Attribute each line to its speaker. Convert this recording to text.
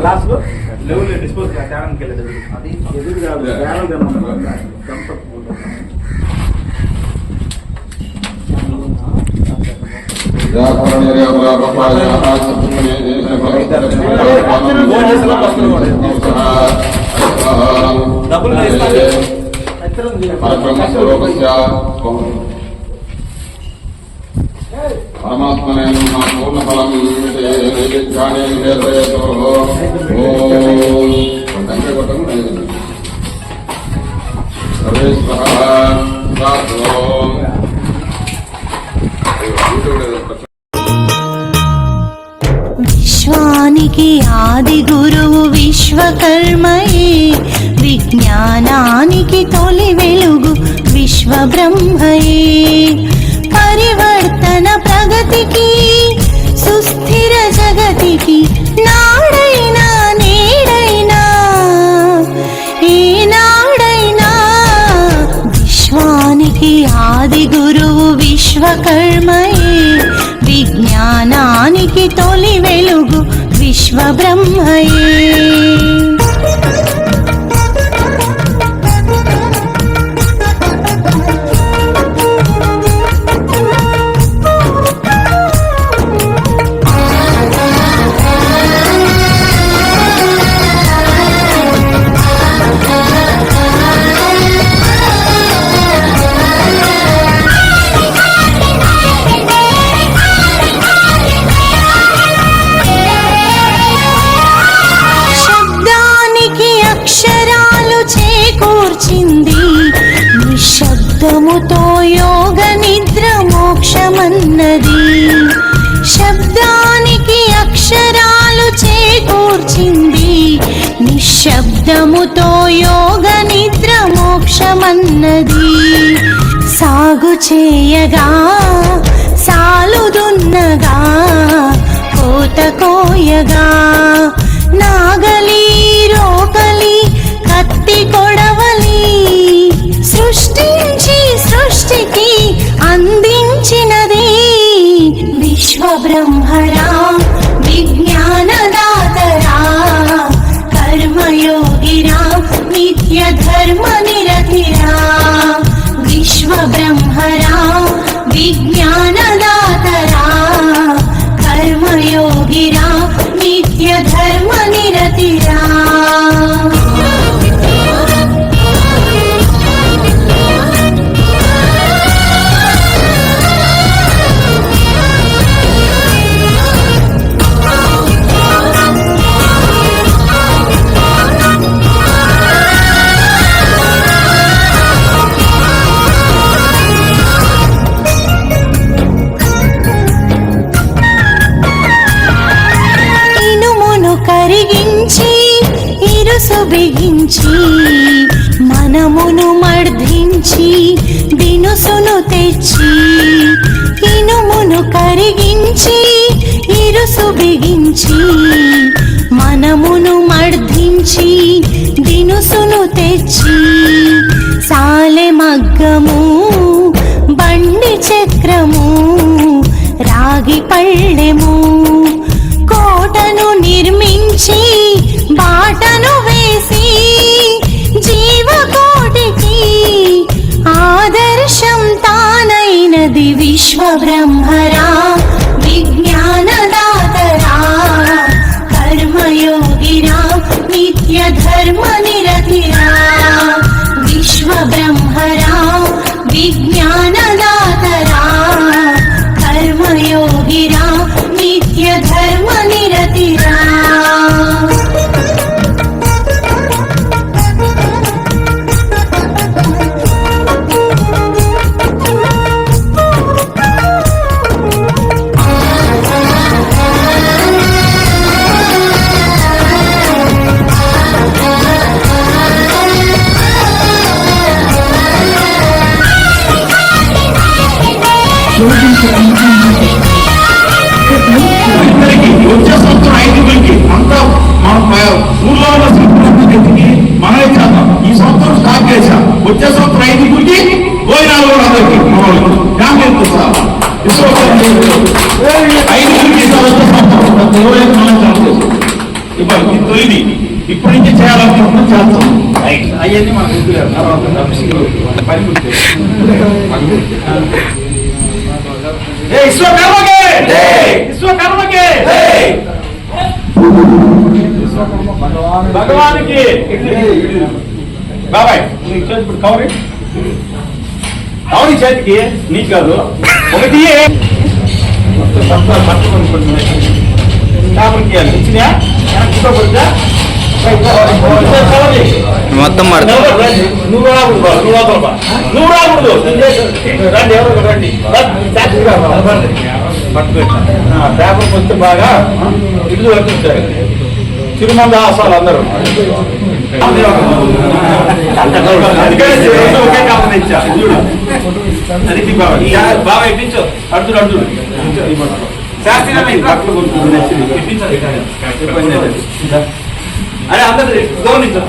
Speaker 1: గ్లాసులు
Speaker 2: లేవు డిస్పోజ్ తేడానికి వెళ్ళదు అది
Speaker 1: ఎదురు కాదు కేవలం తినమన్నారు. చెంప పూట.
Speaker 3: డబ్బులు మీరు ఇస్తారు.
Speaker 1: ఇద్దరం చేయాలి.
Speaker 4: పరమాత్మనే పూర్ణ ఫలం సర్వేశ్వర
Speaker 5: విశ్వానికి ఆది గురువు విశ్వకర్మయే విజ్ఞానానికి తొలి వెలుగు విశ్వ బ్రహ్మయే పరివర్తన జగతికి సుస్థిర జగతికి నాడైనా నేడైనా ఏనాడైనా విశ్వానికి ఆది గురువు విశ్వకర్మయే విజ్ఞానానికి తొలి వెలుగు విశ్వ నిశ్శబ్దముతో యోగ నిద్ర మోక్షమన్నది. సాగు చేయగా సాలుదున్నగా కోత కోయగా. నాగలి రోకలి కత్తి కొడవలి సృష్టించి సృష్టికి అందించినది విశ్వ బ్రహ్మరా విజ్ఞానదాతరా. धर्म निरतिरा विश्व బిగించి మనమును మర్ధించి దినుసును తెచ్చి ఇనుమును కరిగించి ఇరుసు బిగించి మనమును మర్ధించి దినుసును తెచ్చి సాలె మగ్గము బండి చక్రము రాగి పళ్ళెము కోటను నిర్మి Tell
Speaker 6: me. వచ్చే సంవత్సరం ఐదుగురికి పోయి నాలుగు వందలకి ఐదు మనం జాబ్ చేస్తాం ఇప్పటి నుంచి చేయాలనుకుంటున్నాం చేస్తాం.
Speaker 2: అవన్నీ మన గుర్తులేదు తర్వాత
Speaker 6: విశ్వకర్మకే! విశ్వకర్మకే! భగవానికి బాబాయ్ నీకు చేతి ఇప్పుడు కవర్ కవర్ చేతికి నీకు కాదు ఒకటి.
Speaker 3: మొత్తం
Speaker 6: నువ్వు రాకూడదు నువ్వు. నువ్వు రాకూడదు. రండి ఎవరో రండి. పేపర్ వస్తే బాగా ఇల్లు వర్తించారు తిరుమల ఆసాలు అందరూ ఇప్పించు అడుగుడు అడుగుడు. అరే అందరు. గౌరవించు